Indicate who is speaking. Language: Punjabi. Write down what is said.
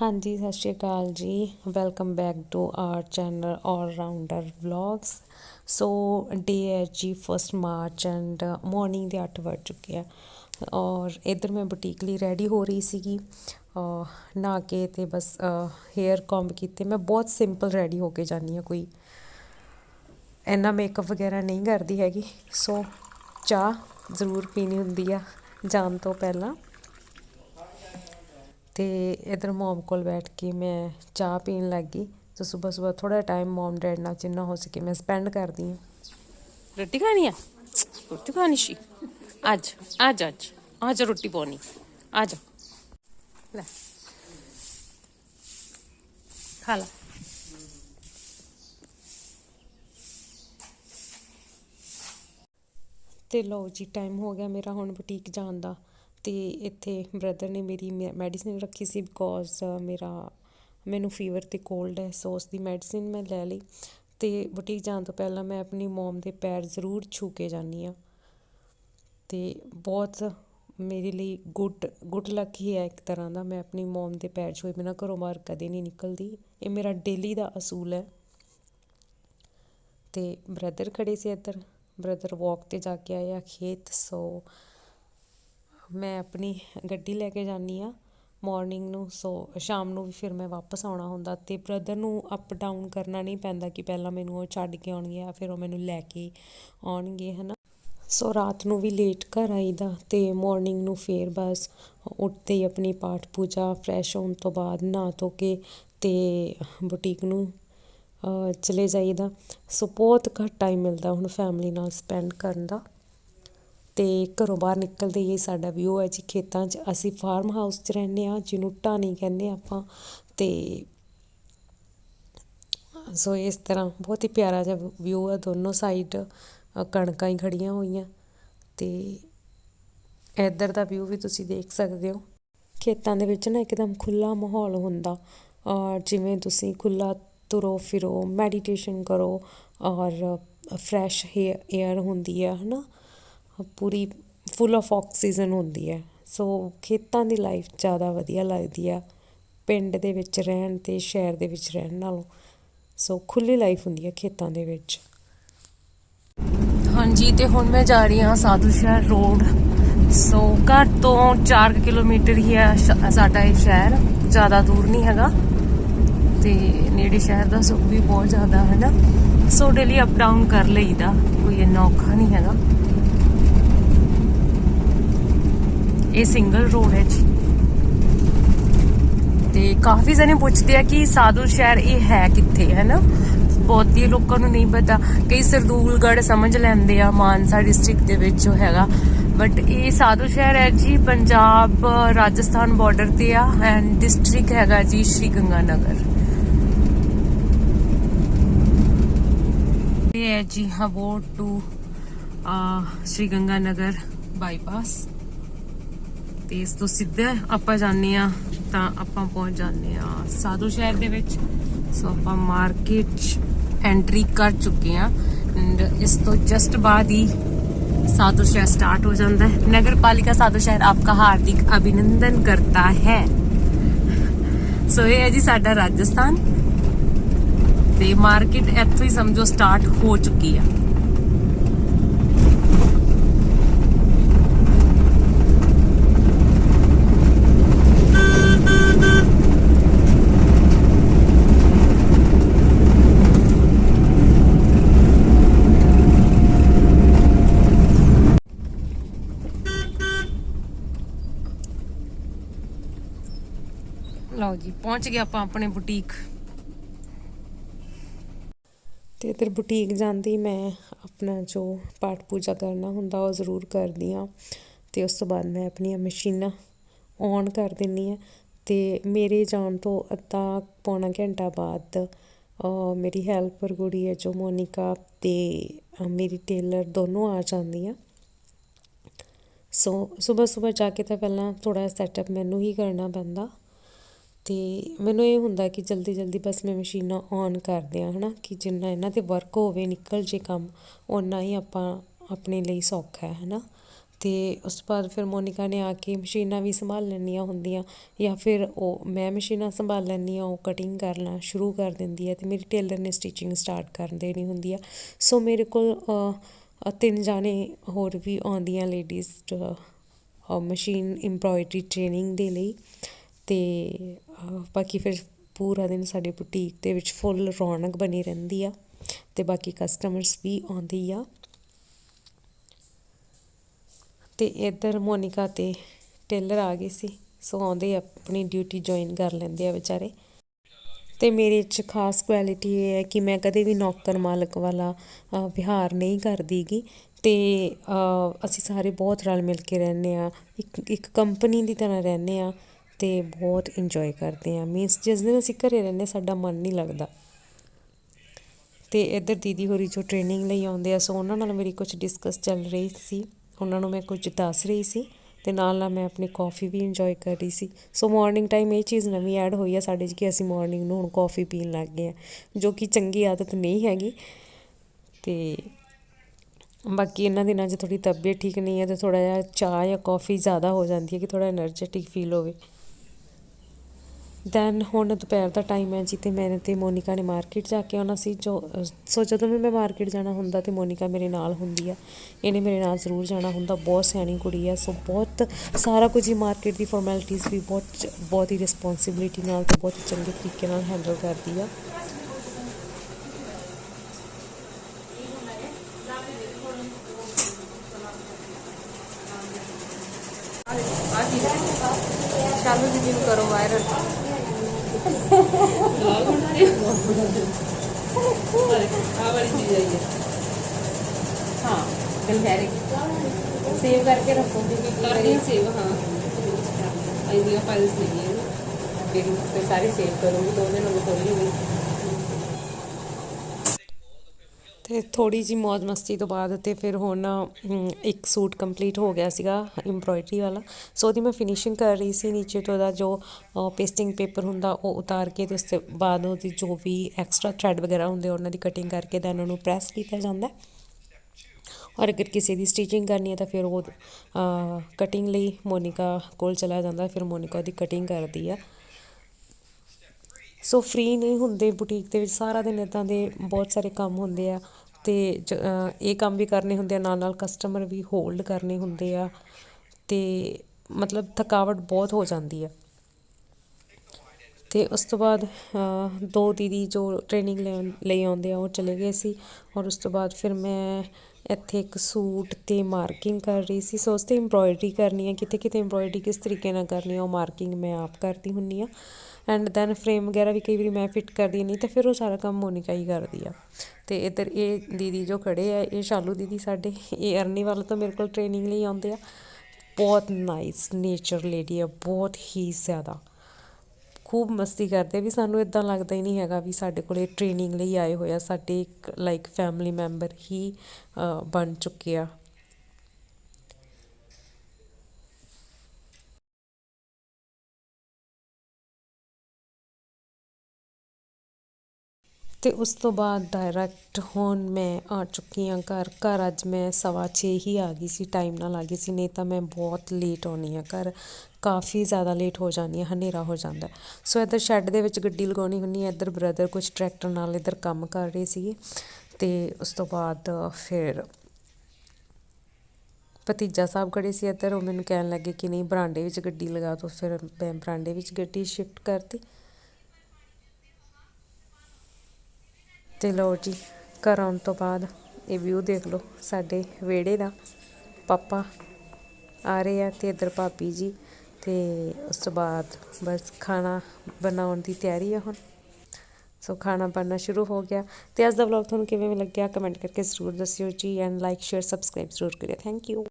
Speaker 1: ਹਾਂਜੀ, ਸਤਿ ਸ਼੍ਰੀ ਅਕਾਲ ਜੀ। Welcome back to our channel all rounder vlogs Sunday ਹੈ ਜੀ ਫਸਟ ਮਾਰਚ ਐਂਡ ਮਾਰਨਿੰਗ ਦੇ 8 ਵੱਜ ਚੁੱਕੇ ਆ। ਔਰ ਇਧਰ ਮੈਂ ਬੁਟੀਕ ਲਈ ਰੈਡੀ ਹੋ ਰਹੀ ਸੀਗੀ। ਨਾ ਕੇ ਤੇ ਬਸ ਹੇਅਰ ਕੰਬ ਕੀਤੇ। ਮੈਂ ਬਹੁਤ ਸਿੰਪਲ ਰੈਡੀ ਹੋ ਕੇ ਜਾਂਦੀ ਆ ਕੋਈ। ਇੰਨਾ ਮੇਕਅਪ ਵਗੈਰਾ ਨਹੀਂ ਕਰਦੀ ਹੈਗੀ। ਸੋ ਚਾਹ ਜ਼ਰੂਰ ਪੀਣੀ ਹੁੰਦੀ ਆ ਜਾਣ ਤੋਂ ਪਹਿਲਾਂ। ਤੇ ਇਧਰ ਮਮ ਕੋਲ ਬੈਠ ਕੇ ਮੈਂ ਚਾਹ ਪੀਣ ਲੱਗ ਗਈ। ਤੇ ਸਵੇਰ ਸਵੇਰ ਥੋੜਾ ਟਾਈਮ ਮਮ ਡੈਡ ਨਾਲ ਜਿੰਨਾ ਹੋ ਸਕੇ ਮੈਂ ਸਪੈਂਡ ਕਰਦੀ ਹਾਂ।
Speaker 2: ਰੋਟੀ ਖਾਣੀ ਆ? ਰੋਟੀ ਖਾਣੀ ਸੀ। ਅੱਜ ਅੱਜ ਅੱਜ ਅੱਜ ਰੋਟੀ ਪਾਉਣੀ। ਅੱਜ। ਲੈ। ਖਾ ਲਾ।
Speaker 1: ਤੇ ਲਓ ਜੀ ਟਾਈਮ ਹੋ ਗਿਆ ਮੇਰਾ ਹੁਣ ਬੁਟੀਕ ਜਾਣ ਦਾ। ਅਤੇ ਇੱਥੇ ਬ੍ਰਦਰ ਨੇ ਮੇਰੀ ਮੈ ਮੈਡੀਸਨ ਰੱਖੀ ਸੀ ਬਿਕੋਜ਼ ਮੇਰਾ, ਮੈਨੂੰ ਫੀਵਰ ਅਤੇ ਕੋਲਡ ਹੈ ਸੋ ਉਸ ਦੀ ਮੈਡੀਸਿਨ ਮੈਂ ਲੈ ਲਈ ਅਤੇ ਬੁਟੀਕ ਜਾਣ ਤੋਂ ਪਹਿਲਾਂ ਮੈਂ ਆਪਣੀ ਮੋਮ ਦੇ ਪੈਰ ਜ਼ਰੂਰ ਛੂਹ ਕੇ ਜਾਂਦੀ ਹਾਂ। ਅਤੇ ਬਹੁਤ ਮੇਰੇ ਲਈ ਗੁੱਡ ਗੁੱਡ ਲੱਕ ਹੀ ਹੈ ਇੱਕ ਤਰ੍ਹਾਂ ਦਾ, ਮੈਂ ਆਪਣੀ ਮੋਮ ਦੇ ਪੈਰ ਛੂਹੇ ਬਿਨਾਂ ਘਰੋਂ ਬਾਹਰ ਕਦੇ ਨਹੀਂ ਨਿਕਲਦੀ। ਇਹ ਮੇਰਾ ਡੇਲੀ ਦਾ ਅਸੂਲ ਹੈ। ਅਤੇ ਬ੍ਰਦਰ ਖੜ੍ਹੇ ਸੀ ਇੱਧਰ ਬ੍ਰਦਰ ਵੋਕ ਤੇ ਜਾ ਕੇ ਆਇਆ ਖੇਤ ਸੋ ਮੈਂ ਆਪਣੀ ਗੱਡੀ ਲੈ ਕੇ ਜਾਂਦੀ ਹਾਂ। ਮੋਰਨਿੰਗ ਨੂੰ, ਸੋ ਸ਼ਾਮ ਨੂੰ ਵੀ ਫਿਰ ਮੈਂ ਵਾਪਸ ਆਉਣਾ ਹੁੰਦਾ ਅਤੇ ਬ੍ਰਦਰ ਨੂੰ ਅਪ ਡਾਊਨ ਕਰਨਾ ਨਹੀਂ ਪੈਂਦਾ ਕਿ ਪਹਿਲਾਂ ਮੈਨੂੰ ਉਹ ਛੱਡ ਕੇ ਆਉਣਗੇ ਆ ਫਿਰ ਉਹ ਮੈਨੂੰ ਲੈ ਕੇ ਆਉਣਗੇ ਹੈ ਨਾ ਸੋ ਰਾਤ ਨੂੰ ਵੀ ਲੇਟ ਘਰ ਆਈਦਾ ਅਤੇ ਮੋਰਨਿੰਗ ਨੂੰ ਫੇਰ ਬਸ ਉੱਠਦੇ ਹੀ ਆਪਣੀ ਪਾਠ ਪੂਜਾ ਫਰੈਸ਼ ਹੋਣ ਤੋਂ ਬਾਅਦ ਨਹਾ ਧੋ ਕੇ ਅਤੇ ਬੁਟੀਕ ਨੂੰ ਚਲੇ ਜਾਈਦਾ। ਸੋ ਬਹੁਤ ਘੱਟ ਟਾਈਮ ਮਿਲਦਾ ਹੁਣ ਫੈਮਿਲੀ ਨਾਲ ਸਪੈਂਡ ਕਰਨ ਦਾ। ਅਤੇ ਘਰੋਂ ਬਾਹਰ ਨਿਕਲਦੇ ਹੀ ਸਾਡਾ ਵਿਊ ਹੈ ਜੀ ਖੇਤਾਂ 'ਚ, ਅਸੀਂ ਫਾਰਮ ਹਾਊਸ 'ਚ ਰਹਿੰਦੇ ਹਾਂ, ਜਿਹਨੂੰ ਢਾਣੀ ਕਹਿੰਦੇ ਆਪਾਂ ਅਤੇ ਸੋ ਇਸ ਤਰ੍ਹਾਂ ਬਹੁਤ ਹੀ ਪਿਆਰਾ ਜਿਹਾ ਵਿਊ ਹੈ ਦੋਨੋਂ ਸਾਈਡ ਕਣਕਾਂ ਹੀ ਖੜੀਆਂ ਹੋਈਆਂ ਅਤੇ ਇੱਧਰ ਦਾ ਵਿਊ ਵੀ ਤੁਸੀਂ ਦੇਖ ਸਕਦੇ ਹੋ। ਖੇਤਾਂ ਦੇ ਵਿੱਚ ਨਾ ਇੱਕਦਮ ਖੁੱਲਾ ਮਾਹੌਲ ਹੁੰਦਾ ਔਰ ਜਿਵੇਂ ਤੁਸੀਂ ਖੁੱਲਾ ਤੁਰੋ ਫਿਰੋ ਮੈਡੀਟੇਸ਼ਨ ਕਰੋ ਔਰ ਫਰੈਸ਼ ਏਅਰ ਹੁੰਦੀ ਆ ਹੈ ਨਾ ਪੂਰੀ ਫੁੱਲ ਆਫ ਆਕਸੀਜਨ ਹੁੰਦੀ ਹੈ। ਸੋ ਖੇਤਾਂ ਦੀ ਲਾਈਫ ਜ਼ਿਆਦਾ ਵਧੀਆ ਲੱਗਦੀ ਆ। ਪਿੰਡ ਦੇ ਵਿੱਚ ਰਹਿਣ ਅਤੇ ਸ਼ਹਿਰ ਦੇ ਵਿੱਚ ਰਹਿਣ ਨਾਲੋਂ। ਸੋ ਖੁੱਲ੍ਹੀ ਲਾਈਫ ਹੁੰਦੀ ਹੈ ਖੇਤਾਂ ਦੇ ਵਿੱਚ।
Speaker 2: ਹਾਂਜੀ, ਤੇ ਹੁਣ ਮੈਂ ਜਾ ਰਹੀ ਹਾਂ ਸਾਧੂ ਸ਼ਹਿਰ ਰੋਡ ਸੋ ਘਰ ਤੋਂ 4 ਕਿਲੋਮੀਟਰ ਹੀ ਹੈ ਸਾਡਾ ਇਹ ਸ਼ਹਿਰ। ਜ਼ਿਆਦਾ ਦੂਰ ਨਹੀਂ ਹੈਗਾ। ਤੇ ਨੇੜੇ ਸ਼ਹਿਰ ਦਾ ਸੁੱਖ ਵੀ ਬਹੁਤ ਜ਼ਿਆਦਾ ਹੈ ਨਾ। ਸੋ ਡੇਲੀ ਅਪ ਡਾਊਨ ਕਰ ਲਈਦਾ। ਕੋਈ ਇੰਨਾ ਔਖਾ ਨਹੀਂ ਹੈਗਾ। ਇਹ ਸਿੰਗਲ ਰੋਡ ਹੈ ਜੀ। ਤੇ ਕਾਫੀ ਜਣੇ ਪੁੱਛਦੇ ਆ ਕਿ ਸਾਧੂ ਸ਼ਹਿਰ ਇਹ ਹੈ ਕਿੱਥੇ ਹੈ ਨਾ ਬਹੁਤੀ ਲੋਕਾਂ ਨੂੰ ਨਹੀਂ ਪਤਾ। ਕਈ ਸਰਦੂਲਗੜ੍ਹ ਸਮਝ ਲੈਂਦੇ ਆ, ਮਾਨਸਾ ਡਿਸਟ੍ਰਿਕਟ ਦੇ ਵਿੱਚ ਜੋ ਹੈਗਾ। ਬਟ ਇਹ ਸਾਧੂ ਸ਼ਹਿਰ ਹੈ ਜੀ, ਪੰਜਾਬ, ਰਾਜਸਥਾਨ ਬਾਰਡਰ ਤੇ ਆ ਐਂਡ ਡਿਸਟ੍ਰਿਕਟ ਹੈਗਾ ਜੀ ਸ਼੍ਰੀ ਗੰਗਾ ਨਗਰ ਇਹ ਹੈ ਜੀ ਹਬੋਟ ਟੂ ਸ਼੍ਰੀ ਗੰਗਾ ਨਗਰ ਬਾਈਪਾਸ ਤੇ ਇਸ ਤੋਂ ਸਿੱਧਾ ਆਪਾਂ ਜਾਂਦੇ ਆ ਤਾਂ ਆਪਾਂ ਪਹੁੰਚ ਜਾਂਦੇ ਆ ਸਾਧੂ ਸ਼ਹਿਰ ਦੇ ਵਿੱਚ। ਸੋ ਆਪਾਂ ਮਾਰਕੀਟ 'ਚ ਐਂਟਰੀ ਕਰ ਚੁੱਕੇ ਆ ਐਂਡ ਇਸ ਤੋਂ ਜਸਟ ਬਾਅਦ ਹੀ ਸਾਧੂ ਸ਼ਹਿਰ ਸਟਾਰਟ ਹੋ ਜਾਂਦਾ ਹੈ। ਨਗਰ ਪਾਲਿਕਾ ਸਾਧੂ ਸ਼ਹਿਰ ਆਪਕਾ ਹਾਰਦਿਕ ਅਭਿਨੰਦਨ ਕਰਤਾ ਹੈ। ਸੋ ਇਹ ਹੈ ਜੀ ਸਾਡਾ ਰਾਜਸਥਾਨ। ਤੇ ਮਾਰਕੀਟ ਇੱਥੋਂ ਹੀ ਸਮਝੋ ਸਟਾਰਟ ਹੋ ਚੁੱਕੀ ਆ। ਲਓ ਜੀ, ਪਹੁੰਚ ਗਏ ਆਪਾਂ ਆਪਣੇ ਬੁਟੀਕ
Speaker 1: ਤੇ ਇਧਰ ਬੁਟੀਕ ਜਾਂਦੀ ਮੈਂ ਆਪਣਾ ਜੋ ਪਾਠ ਪੂਜਾ ਕਰਨਾ ਹੁੰਦਾ ਉਹ ਜ਼ਰੂਰ ਕਰਦੀ ਆ ਤੇ ਉਸ ਤੋਂ ਬਾਅਦ ਮੈਂ ਆਪਣੀਆਂ ਮਸ਼ੀਨਾਂ ਔਨ ਕਰ ਦਿੰਨੀ ਆ ਤੇ ਮੇਰੇ ਜਾਣ ਤੋਂ ਅੱਧਾ ਪੌਣਾ ਘੰਟਾ ਬਾਅਦ ਮੇਰੀ ਹੈਲਪਰ ਕੁੜੀ ਹੈ ਜੋ ਮੋਨਿਕਾ ਤੇ ਮੇਰੀ ਟੇਲਰ ਦੋਨੋਂ ਆ ਜਾਂਦੀਆਂ। ਸੋ ਸਵੇਰ ਸਵੇਰ ਜਾ ਕੇ ਤਾਂ ਪਹਿਲਾਂ ਥੋੜਾ ਸੈਟਅਪ ਮੈਨੂੰ ਹੀ ਕਰਨਾ ਪੈਂਦਾ। ਅਤੇ ਮੈਨੂੰ ਇਹ ਹੁੰਦਾ ਕਿ ਜਲਦੀ ਜਲਦੀ ਬਸ ਮੈਂ ਮਸ਼ੀਨਾਂ ਔਨ ਕਰ ਦਿਆਂ ਨਾ ਕਿ ਜਿੰਨਾ ਇਹਨਾਂ ਤੇ ਵਰਕ ਹੋਵੇ, ਨਿਕਲ ਜੇ ਕੰਮ, ਓਨਾ ਹੀ ਆਪਾਂ ਆਪਣੇ ਲਈ ਸੌਖਾ ਹੈ ਨਾ ਅਤੇ ਉਸ ਤੋਂ ਬਾਅਦ ਫਿਰ ਮੋਨਿਕਾ ਨੇ ਆ ਕੇ ਮਸ਼ੀਨਾਂ ਵੀ ਸੰਭਾਲ ਲੈਣੀਆਂ ਹੁੰਦੀਆਂ, ਜਾਂ ਫਿਰ ਉਹ, ਮੈਂ ਮਸ਼ੀਨਾਂ ਸੰਭਾਲ ਲੈਂਦੀ ਹਾਂ, ਉਹ ਕਟਿੰਗ ਕਰਨਾ ਸ਼ੁਰੂ ਕਰ ਦਿੰਦੀ ਹੈ ਅਤੇ ਮੇਰੀ ਟੇਲਰ ਨੇ ਸਟਿਚਿੰਗ ਸਟਾਰਟ ਕਰ ਦੇਣੀ ਹੁੰਦੀ ਆ। ਸੋ ਮੇਰੇ ਕੋਲ ਤਿੰਨ ਜਾਣੇ ਹੋਰ ਵੀ ਆਉਂਦੀਆਂ ਲੇਡੀਜ਼ ਮਸ਼ੀਨ ਐਮਬ੍ਰੋਇਡਰੀ ਟ੍ਰੇਨਿੰਗ ਦੇ ਲਈ। ਤੇ ਬਾਕੀ ਫਿਰ ਪੂਰਾ ਦਿਨ ਸਾਡੇ ਬੁਟੀਕ ਦੇ ਵਿੱਚ ਫੁੱਲ ਰੌਣਕ ਬਣੀ ਰਹਿੰਦੀ ਆ ਅਤੇ ਬਾਕੀ ਕਸਟਮਰਸ ਵੀ ਆਉਂਦੀ ਆ। ਅਤੇ ਇੱਧਰ ਮੋਨਿਕਾ ਤੇ ਟੇਲਰ ਆ ਗਏ ਸੀ ਸੋ ਆਉਂਦੇ ਆਪਣੀ ਡਿਊਟੀ ਜੁਆਇਨ ਕਰ ਲੈਂਦੇ ਆ ਵਿਚਾਰੇ। ਤੇ ਮੇਰੇ 'ਚ ਖਾਸ ਕੁਆਲਿਟੀ ਇਹ ਹੈ ਕਿ ਮੈਂ ਕਦੇ ਵੀ ਨੌਕਰ ਮਾਲਕ ਵਾਲਾ ਵਿਹਾਰ ਨਹੀਂ ਕਰਦੀਗੀ। ਤੇ ਅ, ਅਸੀਂ ਸਾਰੇ ਬਹੁਤ ਰਲ ਮਿਲ ਕੇ ਰਹਿੰਦੇ ਆ ਇੱਕ ਇੱਕ ਕੰਪਨੀ ਦੀ ਤਰ੍ਹਾਂ ਰਹਿੰਦੇ ਆ। ਅਤੇ ਬਹੁਤ ਇੰਜੋਏ ਕਰਦੇ ਹਾਂ। ਮੀਨਸ ਜਿਸ ਦਿਨ ਅਸੀਂ ਘਰ ਰਹਿੰਦੇ ਸਾਡਾ ਮਨ ਨਹੀਂ ਲੱਗਦਾ। ਅਤੇ ਇੱਧਰ ਦੀਦੀ ਹੋਰੀ ਜੋ ਟ੍ਰੇਨਿੰਗ ਲਈ ਆਉਂਦੇ ਆ ਸੋ ਉਹਨਾਂ ਨਾਲ ਮੇਰੀ ਕੁਝ ਡਿਸਕਸ ਚੱਲ ਰਹੀ ਸੀ। ਉਹਨਾਂ ਨੂੰ ਮੈਂ ਕੁਝ ਦੱਸ ਰਹੀ ਸੀ ਤੇ ਨਾਲ ਨਾਲ ਮੈਂ ਆਪਣੀ ਕਾਫੀ ਵੀ ਇੰਜੋਏ ਕਰ ਰਹੀ ਸੀ। ਸੋ ਮਾਰਨਿੰਗ ਟਾਈਮ ਇਹ ਚੀਜ਼ ਨਵੀਂ ਐਡ ਹੋਈ ਆ ਸਾਡੇ 'ਚ ਕਿ ਅਸੀਂ ਮਾਰਨਿੰਗ ਨੂੰ ਹੁਣ ਕਾਫੀ ਪੀਣ ਲੱਗ ਗਏ ਆ, ਜੋ ਕਿ ਚੰਗੀ ਆਦਤ ਨਹੀਂ ਹੈਗੀ। ਤੇ ਬਾਕੀ ਇਹਨਾਂ ਦਿਨਾਂ 'ਚ ਥੋੜੀ ਤਬੀਅਤ ਠੀਕ ਨਹੀਂ ਹੈ ਤਾਂ ਥੋੜਾ ਜਿਹਾ ਚਾਹ ਜਾਂ ਕਾਫੀ ਜ਼ਿਆਦਾ ਹੋ ਜਾਂਦੀ ਹੈ ਕਿ ਥੋੜਾ એનર્ਜੈਟਿਕ ਫੀਲ ਹੋਵੇ। ਦੈਨ ਹੁਣ ਦੁਪਹਿਰ ਦਾ ਟਾਈਮ ਹੈ ਜੀ ਤੇ ਮੈਂ ਤੇ ਮੋਨਿਕਾ ਨੇ ਮਾਰਕੀਟ ਜਾ ਕੇ ਆਉਣਾ ਸੀ। ਜੋ, ਸੋ ਜਦੋਂ ਵੀ ਮੈਂ ਮਾਰਕੀਟ ਜਾਣਾ ਹੁੰਦਾ ਤੇ ਮੋਨਿਕਾ ਮੇਰੇ ਨਾਲ ਹੁੰਦੀ ਆ। ਇਹਨੇ ਮੇਰੇ ਨਾਲ ਜ਼ਰੂਰ ਜਾਣਾ ਹੁੰਦਾ। ਬਹੁਤ ਸਿਆਣੀ ਕੁੜੀ ਆ। ਸੋ ਬਹੁਤ ਸਾਰਾ ਕੁਝ ਹੀ ਮਾਰਕੀਟ ਦੀ ਫਾਰਮੈਲਿਟੀਜ਼ ਵੀ ਬਹੁਤ ਚ- ਬਹੁਤ ਹੀ ਰਿਸਪੌਂਸਿਬਿਲਿਟੀ ਨਾਲ ਤੇ ਬਹੁਤ ਹੀ ਚੰਗੇ ਤਰੀਕੇ ਨਾਲ ਹੈਂਡਲ ਕਰਦੀ ਆ
Speaker 2: ਚਾਲੂ ਜੀ ਨੂੰ ਕਰੋ ਵਾਇਰਲ
Speaker 3: ਆ ਵਾਲੀ ਚੀਜ਼ ਆਈ ਹੈ
Speaker 2: ਹਾਂ ਗਲਹੈਰੇ ਸੇਵ ਕਰਕੇ ਰੱਖੋ ਕਿਉਂਕਿ ਕਈ ਵਾਰੀ
Speaker 3: ਕਰਨੀ ਸੇਵ ਹਾਂ ਆਈਡੀਆ ਫਾਈਲਸ ਨਹੀਂ ਹੈ
Speaker 2: ਫਿਰ ਫਿਰ ਸਾਰੇ ਸੇਵ ਕਰੂੰਗੀ ਤਾਂ ਉਹਦੇ ਨਾਲ ਖੋਲੀ
Speaker 1: ਤੇ ਥੋੜੀ ਜੀ ਮौज ਮਸਤੀ ਤੋਂ ਬਾਅਦ ਤੇ ਫਿਰ ਹੁਣ ਇੱਕ ਸੂਟ ਕੰਪਲੀਟ ਹੋ ਗਿਆ ਸੀਗਾ ਐਮਬ੍ਰੋਇਡਰੀ ਵਾਲਾ। ਸੋ ਉਹਦੀ ਮੈਂ ਫਿਨਿਸ਼ਿੰਗ ਕਰ ਰਹੀ ਸੀ ਨੀਚੇ ਤੋਂ ਉਹਦਾ ਜੋ ਪੇਸਟਿੰਗ ਪੇਪਰ ਹੁੰਦਾ ਉਹ ਉਤਾਰ ਕੇ ਤੇ ਉਸ ਤੋਂ ਬਾਅਦ ਉਹਦੀ ਜੋ ਵੀ ਐਕਸਟਰਾ ਥ੍ਰੈਡ ਵਗੈਰਾ ਹੁੰਦੇ ਉਹਨਾਂ ਦੀ ਕਟਿੰਗ ਕਰਕੇ ਦੈਨ ਉਹਨੂੰ ਪ੍ਰੈਸ ਕੀਤਾ ਜਾਂਦਾ। ਔਰ ਅਗਰ ਕਿਸੇ ਦੀ ਸਟਿਚਿੰਗ ਕਰਨੀ ਹੈ ਤਾਂ ਫਿਰ ਉਹ ਕਟਿੰਗ ਲਈ ਮੋਨਿਕਾ ਕੋਲ ਚਲਾ ਜਾਂਦਾ, ਫਿਰ ਮੋਨਿਕਾ ਉਹਦੀ ਕਟਿੰਗ ਕਰਦੀ ਆ। ਸੋ ਫ੍ਰੀ ਨਹੀਂ ਹੁੰਦੇ ਬੁਟੀਕ ਦੇ ਵਿੱਚ, ਸਾਰਾ ਦਿਨ ਇੱਦਾਂ ਦੇ ਬਹੁਤ ਸਾਰੇ ਕੰਮ ਹੁੰਦੇ ਆ ਅਤੇ ਜ- ਇਹ ਕੰਮ ਵੀ ਕਰਨੇ ਹੁੰਦੇ ਆ ਨਾਲ ਨਾਲ ਕਸਟਮਰ ਵੀ ਹੋਲਡ ਕਰਨੇ ਹੁੰਦੇ ਆ ਅਤੇ ਮਤਲਬ ਥਕਾਵਟ ਬਹੁਤ ਹੋ ਜਾਂਦੀ ਆ। ਅਤੇ ਉਸ ਤੋਂ ਬਾਅਦ ਦੋ ਦੀਦੀ ਜੋ ਟ੍ਰੇਨਿੰਗ ਲੈਣ, ਲਈ ਆਉਂਦੇ ਆ, ਉਹ ਚਲੇ ਗਏ ਸੀ। ਔਰ ਉਸ ਤੋਂ ਬਾਅਦ ਫਿਰ ਮੈਂ ਇੱਥੇ ਇੱਕ ਸੂਟ ਤੇ ਮਾਰਕਿੰਗ ਕਰ ਰਹੀ ਸੀ। ਸੋ ਉਸ ਤੇ ਐਮਬ੍ਰੋਇਡਰੀ ਕਰਨੀ ਹੈ ਕਿਤੇ ਕਿਤੇ ਇੰਬਰੋਇਡਰੀ ਕਿਸ ਤਰੀਕੇ ਨਾਲ ਕਰਨੀ ਆ, ਉਹ ਮਾਰਕਿੰਗ ਮੈਂ ਆਪ ਕਰਦੀ ਹੁੰਦੀ ਹਾਂ ਐਂਡ ਦੈਨ ਫਰੇਮ ਵਗੈਰਾ ਵੀ ਕਈ ਵਾਰੀ ਮੈਂ ਫਿੱਟ ਕਰਦੀ ਨਹੀਂ ਤੇ ਫਿਰ ਉਹ ਸਾਰਾ ਕੰਮ ਮੋਨਿਕਾ ਹੀ ਕਰਦੀ ਆ। ਅਤੇ ਇੱਧਰ ਇਹ ਦੀਦੀ ਜੋ ਖੜੇ ਆ, ਇਹ ਸ਼ਾਲੂ ਦੀਦੀ ਸਾਡੇ, ਇਹ ਅਰਨੀ ਵਾਲਾ ਤੋਂ ਮੇਰੇ ਕੋਲ ਟ੍ਰੇਨਿੰਗ ਲਈ ਆਉਂਦੇ ਆ। ਬਹੁਤ ਨਾਈਸ ਨੇਚਰ ਲੇਡੀ ਆ, ਬਹੁਤ ਹੀ ਜ਼ਿਆਦਾ। ਖੂਬ ਮਸਤੀ ਕਰਦੇ ਵੀ ਸਾਨੂੰ ਇੱਦਾਂ ਲੱਗਦਾ ਹੀ ਨਹੀਂ ਹੈਗਾ ਵੀ ਸਾਡੇ ਕੋਲ ਟ੍ਰੇਨਿੰਗ ਲਈ ਆਏ ਹੋਏ ਆ, ਸਾਡੇ ਇੱਕ ਲਾਈਕ ਫੈਮਿਲੀ ਮੈਂਬਰ ਹੀ ਬਣ ਚੁੱਕੇ ਆ। ਤੇ ਉਸ ਤੋਂ ਬਾਅਦ ਡਾਇਰੈਕਟ ਹੁਣ ਮੈਂ ਆ ਚੁੱਕੀ ਹਾਂ ਘਰ ਘਰ ਅੱਜ ਮੈਂ ਸਵਾ ਛੇ ਹੀ ਆ ਗਈ ਸੀ ਟਾਈਮ ਨਾਲ ਆ ਗਈ ਸੀ, ਨਹੀਂ ਤਾਂ ਮੈਂ ਬਹੁਤ ਲੇਟ ਆਉਣੀ ਆ ਘਰ। ਕਾਫੀ ਜ਼ਿਆਦਾ ਲੇਟ ਹੋ ਜਾਂਦੀ ਆ ਹਨੇਰਾ ਹੋ ਜਾਂਦਾ ਸੋ ਇੱਧਰ ਸ਼ੈੱਡ ਦੇ ਵਿੱਚ ਗੱਡੀ ਲਗਾਉਣੀ ਹੁੰਦੀ ਹੈ, ਇੱਧਰ ਬ੍ਰਦਰ ਕੁਝ ਟਰੈਕਟਰ ਨਾਲ ਇੱਧਰ ਕੰਮ ਕਰ ਰਹੇ ਸੀਗੇ ਤੇ ਉਸ ਤੋਂ ਬਾਅਦ ਫਿਰ ਭਤੀਜਾ ਸਾਹਿਬ ਖੜੇ ਸੀ ਇੱਧਰ, ਉਹ ਮੈਨੂੰ ਕਹਿਣ ਲੱਗੇ ਕਿ ਨਹੀਂ ਬਰਾਂਡੇ ਵਿੱਚ ਗੱਡੀ ਲਗਾ ਦਿਓ। ਫਿਰ ਮੈਂ ਬਰਾਂਡੇ ਵਿੱਚ ਗੱਡੀ ਸ਼ਿਫਟ ਕਰਤੀ। ਤੇ ਲਓ ਜੀ, ਘਰ ਆਉਣ ਤੋਂ ਬਾਅਦ ਇਹ ਵਿਊ ਦੇਖ ਲਓ, ਸਾਡੇ ਵਿਹੜੇ ਦਾ ਪਾਪਾ ਆ ਰਹੇ ਆ ਤੇ ਇੱਧਰ ਭਾਬੀ ਜੀ ਅਤੇ ਉਸ ਤੋਂ ਬਾਅਦ ਬਸ ਖਾਣਾ ਬਣਾਉਣ ਦੀ ਤਿਆਰੀ ਆ ਹੁਣ। ਸੋ ਖਾਣਾ ਬਣਨਾ ਸ਼ੁਰੂ ਹੋ ਗਿਆ। ਤੇ ਅੱਜ ਦਾ ਵਲੌਗ ਤੁਹਾਨੂੰ ਕਿਵੇਂ ਲੱਗਿਆ? ਕਮੈਂਟ ਕਰਕੇ ਜ਼ਰੂਰ ਦੱਸਿਓ ਜੀ ਐਂਡ ਲਾਈਕ ਸ਼ੇਅਰ ਸਬਸਕ੍ਰਾਈਬ ਜ਼ਰੂਰ ਕਰਿਓ। Thank you